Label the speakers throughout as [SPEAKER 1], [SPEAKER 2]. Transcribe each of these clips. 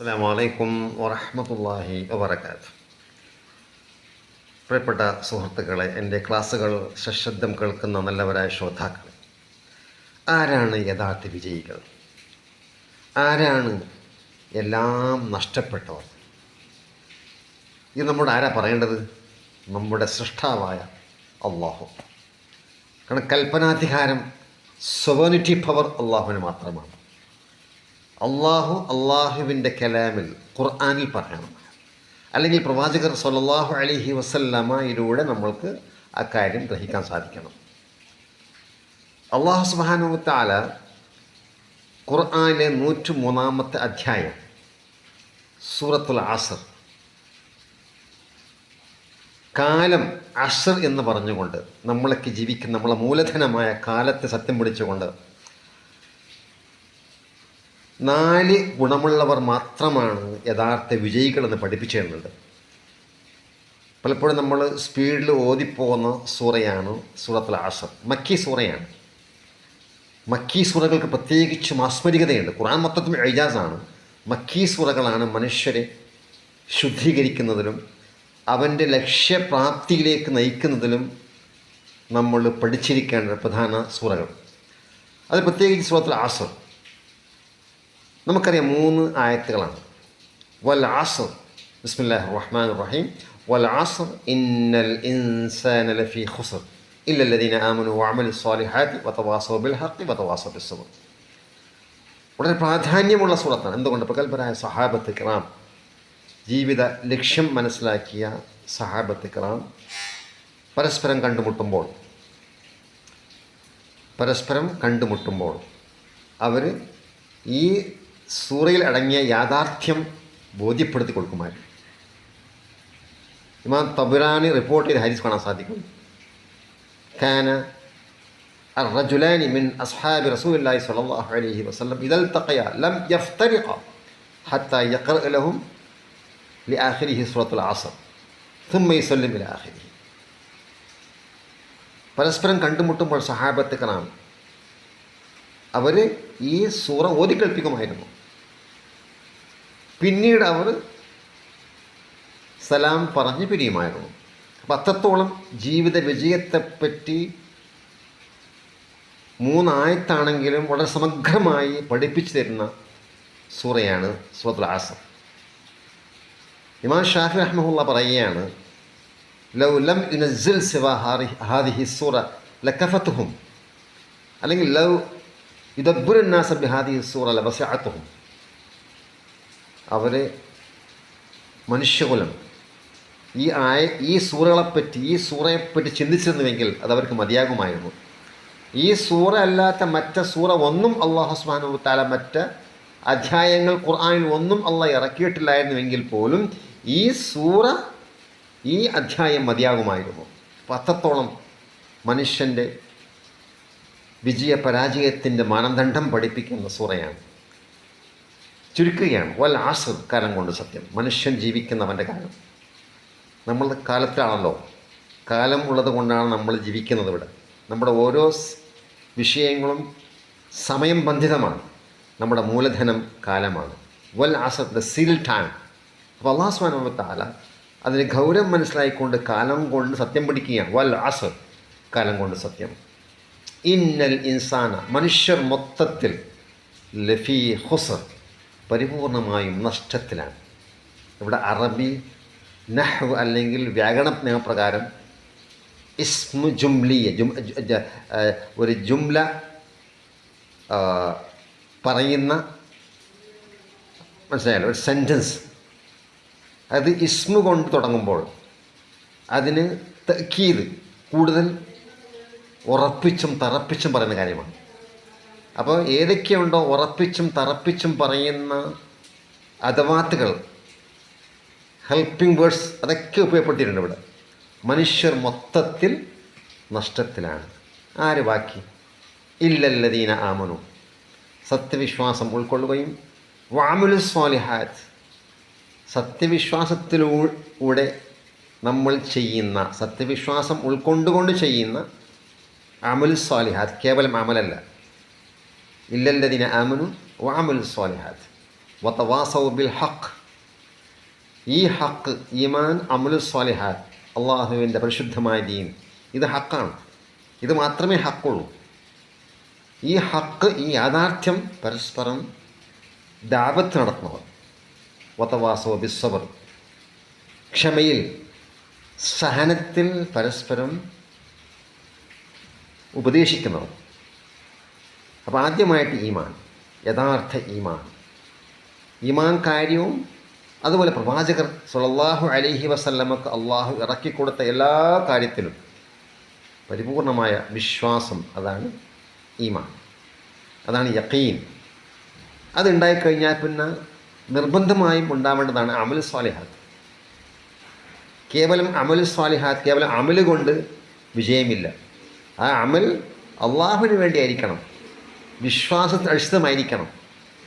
[SPEAKER 1] അസ്സാം വലൈക്കും വറഹമത്തല്ലാഹി വബർക്കാത്ത് പ്രിയപ്പെട്ട സുഹൃത്തുക്കളെ എന്റെ ക്ലാസ്സുകൾ സശബ്ദം കേൾക്കുന്ന നല്ലവരായ ശ്രോതാക്കൾ ആരാണ് യഥാർത്ഥ വിജയികൾ? ആരാണ് എല്ലാം നഷ്ടപ്പെട്ടവർ? ഇത് നമ്മുടെ ആരാ പറയേണ്ടത്? നമ്മുടെ സൃഷ്ടാവായ അള്ളാഹു. കാരണം കൽപ്പനാധികാരം സൊവനിറ്റി പവർ അള്ളാഹുവിന് മാത്രമാണ്. അള്ളാഹു അള്ളാഹുവിന്റെ കലാമിൽ ഖുർആാനിൽ പറയണം. അല്ലെങ്കിൽ പ്രവാചകർ സല്ലല്ലാഹു അലഹി വസല്ലമയിലൂടെ നമ്മൾക്ക് ആ കാര്യം ഗ്രഹിക്കാൻ സാധിക്കണം. അള്ളാഹു സുബാനുത്താല താല ഖുർആാനിലെ നൂറ്റി മൂന്നാമത്തെ അധ്യായം സൂറത്തുൽ ആസർ കാലം അഷർ എന്ന് പറഞ്ഞുകൊണ്ട് നമ്മളൊക്കെ ജീവിക്കുന്ന നമ്മളെ മൂലധനമായ കാലത്തെ സത്യം പിടിച്ചുകൊണ്ട് നാല് ഗുണമുള്ളവർ മാത്രമാണ് യഥാർത്ഥ വിജയികളെന്ന് പഠിപ്പിച്ചു തരുന്നുണ്ട് പലപ്പോഴും നമ്മൾ സ്പീഡിൽ ഓതിപ്പോകുന്ന സൂറയാണ് സൂറത്തുൽ ആസർ. മക്കി സൂറയാണ്. മക്കി സൂറകൾക്ക് പ്രത്യേകിച്ചും ആസ്മരികതയുണ്ട്. ഖുറാൻ മൊത്തത്തിൽ എജാസാണ് മക്കി സൂറകളാണ് മനുഷ്യരെ ശുദ്ധീകരിക്കുന്നതിലും അവന്റെ ലക്ഷ്യപ്രാപ്തിയിലേക്ക് നയിക്കുന്നതിലും നമ്മൾ പഠിച്ചിരിക്കേണ്ട പ്രധാന സൂറകൾ. അത് പ്രത്യേകിച്ച് സൂറത്തുൽ ആസർ. നമുക്കറിയാം മൂന്ന് ആയത്തുകളാണ്. വൽ ആസർ ബിസ്മില്ലാഹ് റഹ്മാൻ റഹീം വൽ ആസർ ഇന്നൽ ഇൻസാന ലഫി ഖുസർ. ഇല്ലല്ലദീന ആമനു വാമലു സ്വാലിഹാത്തി വതവാസോ ബിൽ ഹഖി വതവാസോ ബിൽ സബർ വളരെ പ്രാധാന്യമുള്ള സൂറത്താണ്. എന്തുകൊണ്ട്? പ്രഗത്ഭരായ സഹാബത്ത് കിറാം ജീവിത ലക്ഷ്യം മനസ്സിലാക്കിയ സഹാബത്ത് കിറാം പരസ്പരം കണ്ടുമുട്ടുമ്പോൾ പരസ്പരം കണ്ടുമുട്ടുമ്പോൾ അവർ ഈ സൂറയിൽ അടങ്ങിയ യാഥാർത്ഥ്യം ബോധ്യപ്പെടുത്തി കൊടുക്കുമായിരുന്നു ഇമാം തബുരാനി റിപ്പോർട്ട് ചെയ്ത ഹരീസ് കാണാൻ സാധിക്കും كان الرجلان من أصحاب رسول الله صلى الله عليه وسلم إذا التقيا لم يفترقا حتى يقرأ لهم لآخره سورة العصر ثم يسلم إلى آخره പരസ്പരം കണ്ടുമുട്ടുമ്പോൾ സഹാബത്ത് കറാം അവർ ഈ സൂറ ഓതിക്കേൾപ്പിക്കുമായിരുന്നു പിന്നീട് അവർ സലാം പറഞ്ഞ് പിരിയുമായിരുന്നു. അപ്പം അത്രത്തോളം ജീവിത വിജയത്തെപ്പറ്റി മൂന്നായത്താണെങ്കിലും വളരെ സമഗ്രമായി പഠിപ്പിച്ചു തരുന്ന സൂറയാണ് സൂറത്തുൽ ആസം ഇമാം ഷാഫി റഹ്മുള്ള പറയുകയാണ് ലൗ ലം യുനസിൽ സിവ ഹാദിഹി സൂറ ലക്കഫത്തുഹും. അല്ലെങ്കിൽ ലൗ യുദബുരന്നാസ ബിഹാദിഹി സൂറ ലബസഅത്തുഹും. അവർ മനുഷ്യകുലം. ഈ ആയ ഈ സൂറകളെപ്പറ്റി ഈ സൂറയെപ്പറ്റി ചിന്തിച്ചിരുന്നുവെങ്കിൽ അത് അവർക്ക് മതിയാകുമായിരുന്നു. ഈ സൂറ അല്ലാത്ത മറ്റ സൂറ ഒന്നും അള്ളാഹു സുബാനു താല മറ്റ് അധ്യായങ്ങൾ ഖുർആാനിൽ ഒന്നും അള്ളാഹ് ഇറക്കിയിട്ടില്ലായിരുന്നുവെങ്കിൽ പോലും ഈ സൂറ ഈ അധ്യായം മതിയാകുമായിരുന്നു. പത്തത്തോളം മനുഷ്യന്റെ വിജയ പരാജയത്തിന്റെ മാനദണ്ഡം പഠിപ്പിക്കുന്ന സൂറയാണ്. ചുരുക്കുകയാണ്. വൽ ആസർ കാലം കൊണ്ട് സത്യം. മനുഷ്യൻ ജീവിക്കുന്നവന്റെ കാലം. നമ്മളുടെ കാലത്തിലാണല്ലോ കാലം ഉള്ളത് കൊണ്ടാണ് നമ്മൾ ജീവിക്കുന്നത് ഇവിടെ. നമ്മുടെ ഓരോ വിഷയങ്ങളും സമയം ബന്ധിതമാണ്. നമ്മുടെ മൂലധനം കാലമാണ്. വൽ ആസർ ദ സീൽ ടൈം. അപ്പോൾ അള്ളാഹുസ്മാൻ താല അതിന് ഗൗരവം മനസ്സിലായിക്കൊണ്ട് കാലം കൊണ്ട് സത്യം പിടിക്കുകയാണ് വൽ ആസർ കാലം കൊണ്ട് സത്യം. ഇന്നൽ ഇൻസാന മനുഷ്യർ മൊത്തത്തിൽ ലഫി ഹുസർ പരിപൂർണമായും നഷ്ടത്തിലാണ്. ഇവിടെ അറബി നഹ് അല്ലെങ്കിൽ വ്യാകരണ നിയമപ്രകാരം ഇസ്മു ജുംലിയ ജും ഒരു ജുംല പറയുന്ന മനസ്സിലായാലോ ഒരു സെന്റൻസ് അത് ഇസ്മു കൊണ്ട് തുടങ്ങുമ്പോൾ അതിന് തക്കീത് കൂടുതൽ ഉറപ്പിച്ചും തറപ്പിച്ചും പറയുന്ന കാര്യമാണ്. അപ്പോൾ ഏതൊക്കെയുണ്ടോ ഉറപ്പിച്ചും തറപ്പിച്ചും പറയുന്ന അഥവാത്തുകൾ ഹെൽപ്പിംഗ് വേർഡ്സ് അതൊക്കെ ഉപയോഗപ്പെടുത്തിയിട്ടുണ്ട് ഇവിടെ. മനുഷ്യർ മൊത്തത്തിൽ നഷ്ടത്തിലാണ്. ആര് ബാക്കി? ഇല്ലല്ലദീന ആമനു. സത്യവിശ്വാസം ഉൾക്കൊള്ളുകയും വാമുലു സ്വാലിഹാത്ത്. സത്യവിശ്വാസത്തിലൂടെ നമ്മൾ ചെയ്യുന്ന സത്യവിശ്വാസം ഉൾക്കൊണ്ടുകൊണ്ട് ചെയ്യുന്ന അമുൽ സ്വാലിഹാത്ത്. കേവലം അമലല്ല. ഈ ഹക്ക് ഈമാൻ അമുൽ സ്വാലിഹാത്ത് അള്ളാഹുവിന്റെ പരിശുദ്ധമായ ദീൻ. ഇത് ഹക്കാണ് ഇത് മാത്രമേ ഹക്കുള്ളൂ ഈ ഹക്ക് ഈ യാഥാർത്ഥ്യം പരസ്പരം ദാപത്ത് നടത്തുന്നവർ. വതവാസോ ബിസ്സബർ. ക്ഷമയിൽ സഹനത്തിൽ പരസ്പരം ഉപദേശിക്കുന്നവർ. അപ്പോൾ ആദ്യമായിട്ട് ഈമാൻ യഥാർത്ഥ ഈമാൻ. ഈമാൻ കാര്യവും അതുപോലെ പ്രവാചകർ സുലല്ലാഹു അലഹി വസല്ലമക്ക് അള്ളാഹു ഇറക്കിക്കൊടുത്ത എല്ലാ കാര്യത്തിലും പരിപൂർണമായ വിശ്വാസം അതാണ് ഈമാൻ. അതാണ് യക്കീൻ അതുണ്ടായിക്കഴിഞ്ഞാൽ പിന്നെ നിർബന്ധമായും ഉണ്ടാവേണ്ടതാണ് അമൽ സ്വാലിഹാത്ത്. കേവലം അമൽ സ്വാലിഹാത്ത് കേവലം അമൽ കൊണ്ട് വിജയമില്ല. ആ അമൽ അള്ളാഹുവിന് വേണ്ടിയായിരിക്കണം വിശ്വാസത്തിൽ അടിസ്ഥിതമായിരിക്കണം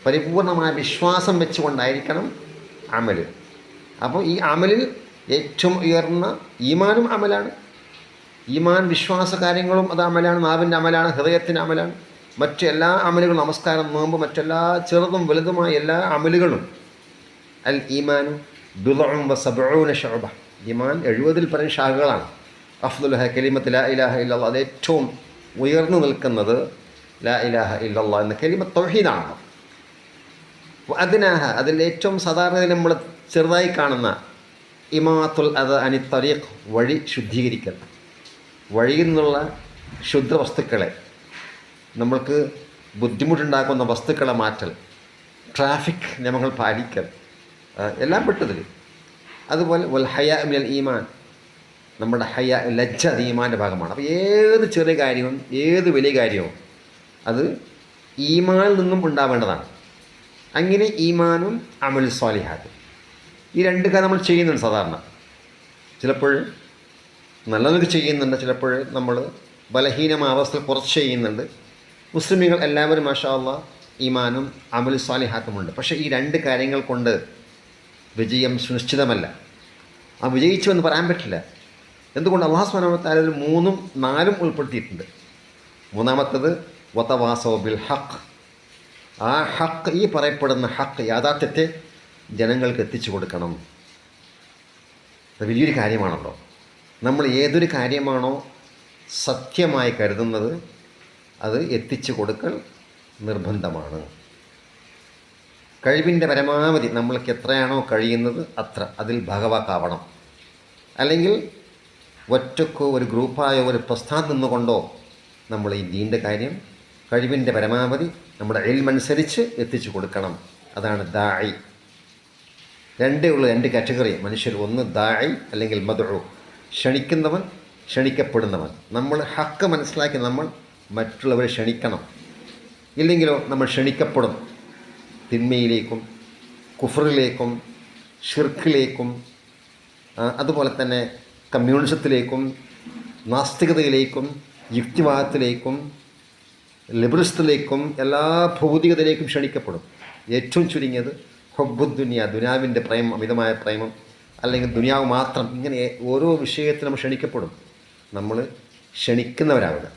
[SPEAKER 1] പരിപൂർണമായ വിശ്വാസം വെച്ചുകൊണ്ടായിരിക്കണം അമൽ അപ്പോൾ ഈ അമലിൽ ഏറ്റവും ഉയർന്ന ഈമാനും അമലാണ്. ഈമാൻ വിശ്വാസ കാര്യങ്ങളും അത് അമലാണ് നാവിന്റെ അമലാണ് ഹൃദയത്തിന്റെ അമലാണ്. മറ്റെല്ലാ അമലുകളും നമസ്കാരം നോമ്പ് മറ്റെല്ലാ ചെറുതും വലുതുമായ എല്ലാ അമലുകളും. അൽ ഈമാനും ബിളും വ സബൂന ഷഅബ. ഈമാൻ എഴുപതിൽ പരം ശാഖകളാണ്. അഫ്ദുൽഹ കലിമത്ത് ലാ ഇലാഹ ഇല്ലാ അത് ഏറ്റവും ഉയർന്നു നിൽക്കുന്നത് ലാ ഇലാഹ ഇല്ലല്ലാ എന്ന കലിമ തൗഹീദാണ് അതിനാഹ അതിൽ ഏറ്റവും സാധാരണ നമ്മൾ ചെറുതായി കാണുന്ന ഇമാത്തുൽ അത് അനി തരീഖ് വഴി ശുദ്ധീകരിക്കൽ. വഴിയിൽ നിന്നുള്ള ശുദ്ധ വസ്തുക്കളെ നമ്മൾക്ക് ബുദ്ധിമുട്ടുണ്ടാക്കുന്ന വസ്തുക്കളെ മാറ്റൽ. ട്രാഫിക് നിയമങ്ങൾ പാലിക്കൽ. എല്ലാം പെട്ടതിൽ അതുപോലെ വൽ ഹയ മിനൽ ഈമാൻ. നമ്മുടെ ഹയ ലജ്ജ അത് ഈമാന്റെ ഭാഗമാണ്. അപ്പോൾ ഏത് ചെറിയ കാര്യവും ഏത് വലിയ കാര്യവും അത് ഈമാനിൽ നിന്നും ഉണ്ടാവേണ്ടതാണ്. അങ്ങനെ ഈമാനും അമൽ സ്വാലിഹാത്തും. ഈ രണ്ട് കാര്യം നമ്മൾ ചെയ്യുന്നുണ്ട് സാധാരണ. ചിലപ്പോൾ നല്ലതൊക്കെ ചെയ്യുന്നുണ്ട് ചിലപ്പോൾ നമ്മൾ ബലഹീനമായ അവസ്ഥയിൽ കുറച്ച് ചെയ്യുന്നുണ്ട്. മുസ്ലിമുകൾ എല്ലാവരും മാഷാ അള്ളാ ഈമാനും അമൽ സ്വാലിഹാത്തുമുണ്ട് പക്ഷേ ഈ രണ്ട് കാര്യങ്ങൾ കൊണ്ട് വിജയം സുനിശ്ചിതമല്ല. ആ വിജയിച്ചു എന്ന് പറയാൻ പറ്റില്ല. എന്തുകൊണ്ട്? അള്ളാഹു സ്മരണത്താലിൽ മൂന്നും നാലും ഉൾപ്പെടുത്തിയിട്ടുണ്ട്. മൂന്നാമത്തത് വതവാസോ ബിൽ ഹക്ക് ആ ഹക്ക് ഈ പറയപ്പെടുന്ന ഹക്ക് യാഥാർത്ഥ്യത്തെ ജനങ്ങൾക്ക് എത്തിച്ചു കൊടുക്കണം. അത് വലിയൊരു കാര്യമാണല്ലോ. നമ്മൾ ഏതൊരു കാര്യമാണോ സത്യമായി കരുതുന്നത് അത് എത്തിച്ചു കൊടുക്കൽ നിർബന്ധമാണ്. കഴിവിന്റെ പരമാവധി നമ്മൾക്ക് എത്രയാണോ കഴിയുന്നത് അത്ര അതിൽ ഭാഗവാക്കാവണം. അല്ലെങ്കിൽ ഒറ്റക്കോ ഒരു ഗ്രൂപ്പായോ ഒരു പ്രസ്ഥാനം നിന്നുകൊണ്ടോ നമ്മൾ ഈ ദീന്റെ കാര്യം കഴിവിന്റെ പരമാവധി നമ്മുടെ എൽമനുസരിച്ച് എത്തിച്ചു കൊടുക്കണം. അതാണ് ദായി രണ്ടേ ഉള്ള രണ്ട് കാറ്റഗറി. മനുഷ്യർ ഒന്ന് ദായി അല്ലെങ്കിൽ മധുറു ക്ഷണിക്കുന്നവൻ ക്ഷണിക്കപ്പെടുന്നവൻ. നമ്മൾ ഹക്ക് മനസ്സിലാക്കി നമ്മൾ മറ്റുള്ളവരെ ക്ഷണിക്കണം. ഇല്ലെങ്കിലോ നമ്മൾ ക്ഷണിക്കപ്പെടും. തിന്മയിലേക്കും കുഫറിലേക്കും ഷിർക്കിലേക്കും അതുപോലെ തന്നെ കമ്മ്യൂണിസത്തിലേക്കും നാസ്തികതയിലേക്കും യുക്തിവാദത്തിലേക്കും ലിബറിസത്തിലേക്കും എല്ലാ ഭൗതികതയിലേക്കും ക്ഷണിക്കപ്പെടും. ഏറ്റവും ചുരുങ്ങിയത് ഹൊബുദ്ദുനിയ ദുനിയാവിന്റെ പ്രേമം അമിതമായ പ്രേമം അല്ലെങ്കിൽ ദുനിയാവ് മാത്രം ഇങ്ങനെ ഓരോ വിഷയത്തിനും ക്ഷണിക്കപ്പെടും. നമ്മൾ ക്ഷണിക്കുന്നവരാവുക.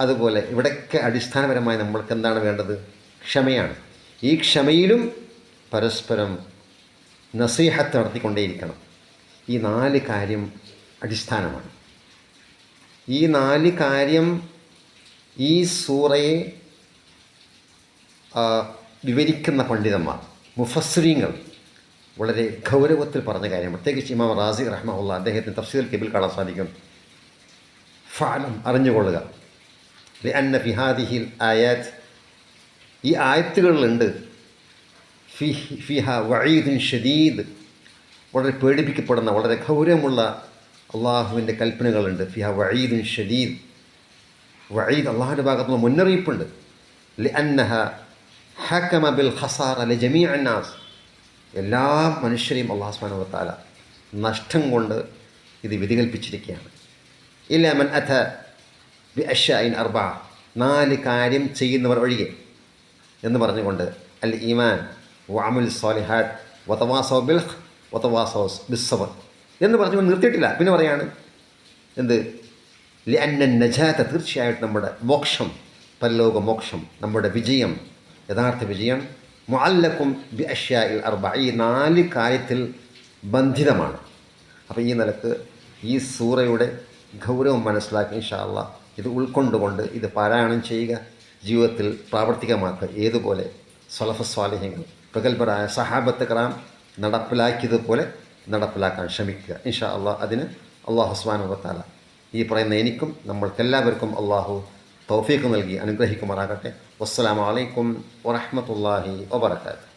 [SPEAKER 1] അതുപോലെ ഇവിടെയൊക്കെ അടിസ്ഥാനപരമായി നമ്മൾക്ക് എന്താണ് വേണ്ടത്? ക്ഷമയാണ്. ഈ ക്ഷമയിലും പരസ്പരം നസീഹത്ത് നടത്തിക്കൊണ്ടേയിരിക്കണം. ഈ നാല് കാര്യം അടിസ്ഥാനമാണ്. ഈ നാല് കാര്യം ഈ സൂറയെ വിവരിക്കുന്ന പണ്ഡിതന്മാർ മുഫസ്രീങ്ങൾ വളരെ ഗൗരവത്തിൽ പറഞ്ഞ കാര്യം. പ്രത്യേകിച്ച് ഇമാം റാസി റഹ്മുള്ള അദ്ദേഹത്തിന് തഫ്സീൽ കെബിൽ കാണാൻ സാധിക്കും. ഫാലം അറിഞ്ഞുകൊള്ളുക. ഫിഹാദിഹിൽ ആയാത്ത് ഈ ആയത്തുകളിലുണ്ട്. ഷദീദ്. വളരെ പേടിപ്പിക്കപ്പെടുന്ന വളരെ ഗൗരവമുള്ള അള്ളാഹുവിന്റെ കൽപ്പനകളുണ്ട്. ഫിഹ വഴീദുൻ ഷദീദ്. വഴീദ് അള്ളാഹുവിന്റെ ഭാഗത്തുനിന്ന് മുന്നറിയിപ്പുണ്ട്. ലഅന്നഹ ഹക്കമ ബിൽ ഹസാർ അല്ലെ ജമീ അന്നാസ് എല്ലാ മനുഷ്യരെയും അള്ളാഹു സുബ്ഹാനഹു വത്താല നഷ്ടം കൊണ്ട് ഇത് വിധികൽപ്പിച്ചിരിക്കുകയാണ്. ഇല്ല മൻ അഥ ബി ഇൻ അർബ. നാല് കാര്യം ചെയ്യുന്നവർ ഒഴികെ എന്ന് പറഞ്ഞുകൊണ്ട് അൽ ഈമാൻ വാമുൽ സോലിഹാദ് വതവാസോ ബിൽഹ് വതവാസോ ബിസ്സബർ എന്ന് പറഞ്ഞുകൊണ്ട് നിർത്തിയിട്ടില്ല. പിന്നെ പറയാണ് എന്ത്? ലിഅന്ന നജാത തീർച്ചയായിട്ടും നമ്മുടെ മോക്ഷം പരലോക മോക്ഷം നമ്മുടെ വിജയം യഥാർത്ഥ വിജയം മുഅല്ലക്കും ബി അഷ്യായിൽ അർബ ഈ നാല് കാര്യത്തിൽ ബന്ധിതമാണ് അപ്പോൾ ഈ നിലയ്ക്ക് ഈ സൂറയുടെ ഗൗരവം മനസ്സിലാക്കി ഇൻഷാല്ല ഇത് ഉൾക്കൊണ്ടുകൊണ്ട് ഇത് പാരായണം ചെയ്യുക ജീവിതത്തിൽ പ്രാവർത്തികമാക്കുക. ഏതുപോലെ സലഫ സ്വാലിഹ്യങ്ങൾ പ്രഗത്ഭരായ സഹാബത്ത് കറാം നടപ്പിലാക്കിയതുപോലെ നടപ്പിലാക്കാൻ ശ്രമിക്കുക. ഇൻഷാ അള്ളാഹ് അതിന് അള്ളാഹുസ്മാൻ സ്വാനുഭത്താല ഈ പറയുന്ന എനിക്കും നമ്മൾക്കെല്ലാവർക്കും അള്ളാഹു തൗഫീഖ് നൽകി അനുഗ്രഹിക്കുമാറാകട്ടെ. വസ്സലാമലൈക്കും വറഹമത്തല്ലാഹി വബർക്കാത്തു